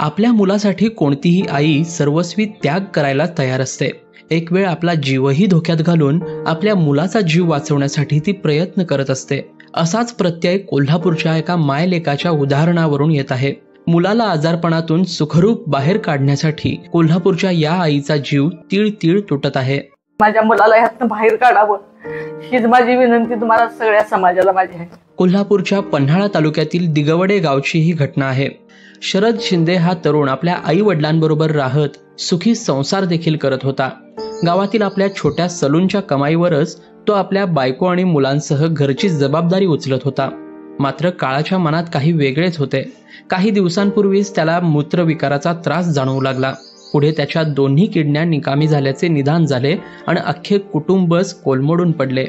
आपल्या मुलासाठी कोणतीही आई सर्वस्वी त्याग करायला तयार असते. एक वेळ आपला जीवही धोक्यात घालून आपल्या मुलाचा जीव वाचवण्यासाठी ती प्रयत्न करत असते. असाच प्रत्यय कोल्हापूरच्या एका मायलेकाच्या उदाहरणावरून येत आहे. मुलाला आजारपणातून सुखरूप बाहेर काढण्यासाठी कोल्हापूरच्या या आईचा जीव तीळ तीळ तुटत आहे. माझ्या मुलाला ह्यातनं बाहेर काढावं हीच माझी विनंती तुम्हाला सगळ्या समाजाला माझी आहे. कोल्हापूरच्या पन्हाळा तालुक्यातील दिगवडे गावची ही घटना आहे. शरद शिंदे हा तरुण आपल्या आई वडिलांबरोबर राहत सुखी संसार देखील करत होता. गावातील आपल्या छोट्या सलूनच्या कमाईवरच तो आपल्या बायको आणि मुलांसह घरची जबाबदारी उचलत होता. मात्र काळाच्या मनात काही वेगळेच होते. काही दिवसांपूर्वीच त्याला मूत्रविकाराचा त्रास जाणवू लागला. पुढे त्याच्या दोन्ही किडण्या निकामी झाल्याचे निदान झाले आणि अख्खे कुटुंबच कोलमडून पडले.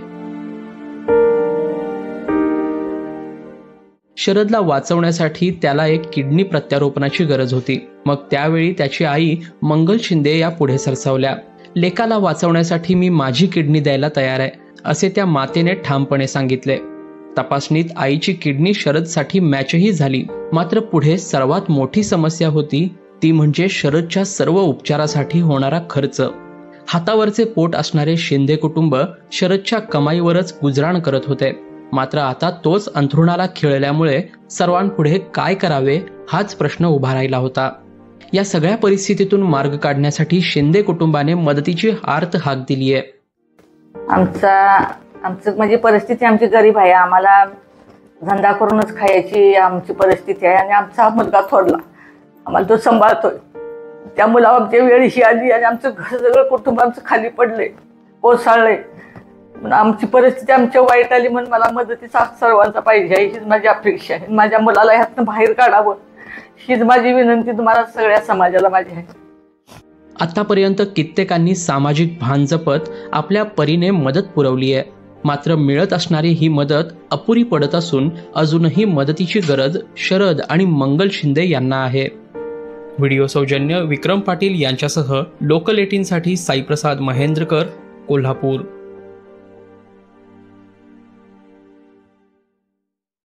शरदला वाचवण्यासाठी त्याला एक किडनी प्रत्यारोपणाची गरज होती. मग त्यावेळी त्याची आई मंगल शिंदे या पुढे सरसावल्या. लेकाला वाचवण्यासाठी मी माझी किडनी द्यायला तयार आहे असे त्या मातेने ठामपणे सांगितले. तपासणीत आईची किडनी शरदसाठी मॅचही झाली. मात्र पुढे सर्वात मोठी समस्या होती ती म्हणजे शरदच्या सर्व उपचारासाठी होणारा खर्च. हातावरचे पोट असणारे शिंदे कुटुंब शरदच्या कमाईवरच गुजराण करत होते. मात्र आता तोच अंथरुणाला खिळल्यामुळे सर्वांपुढे काय करावे हाच प्रश्न उभा राहिला होता. या सगळ्या परिस्थितीतून मार्ग काढण्यासाठी शिंदे कुटुंबाने मदतीची आर्त हाक दिली आहे आमचा आमचं म्हणजे परिस्थिती आमची गरीब आहे. आम्हाला धंदा करूनच खायची आमची परिस्थिती आहे आणि आमचा हा मुलगा थोडला आम्हाला तो सांभाळतोय. त्या मुलावर आमच्या वेळीशी आली आणि आमचं घर सगळं कुटुंब आमचं खाली पडले कोसळले आमची परिस्थिती आमच्या वाईट आली म्हणून मला मदतीचा सर्वांचा पाहिजे. आहे हीच माझी अपेक्षा आहे. माझ्या मुलाला ह्यातनं बाहेर काढावं. हीच माझी विनंती तुम्हाला सगळ्या समाजाला माझी आहे. आतापर्यंत कित्येकांनी सामाजिक भान जपत आपल्या परीने मदत पुरवली आहे. मात्र मिळत असणारी ही मदत अपुरी पडत असून अजूनही मदतीची गरज शरद आणि मंगल शिंदे यांना आहे. व्हिडिओ सौजन्य विक्रम पाटील यांच्यासह लोकल एटीनसाठी साईप्रसाद महेंद्रकर कोल्हापूर.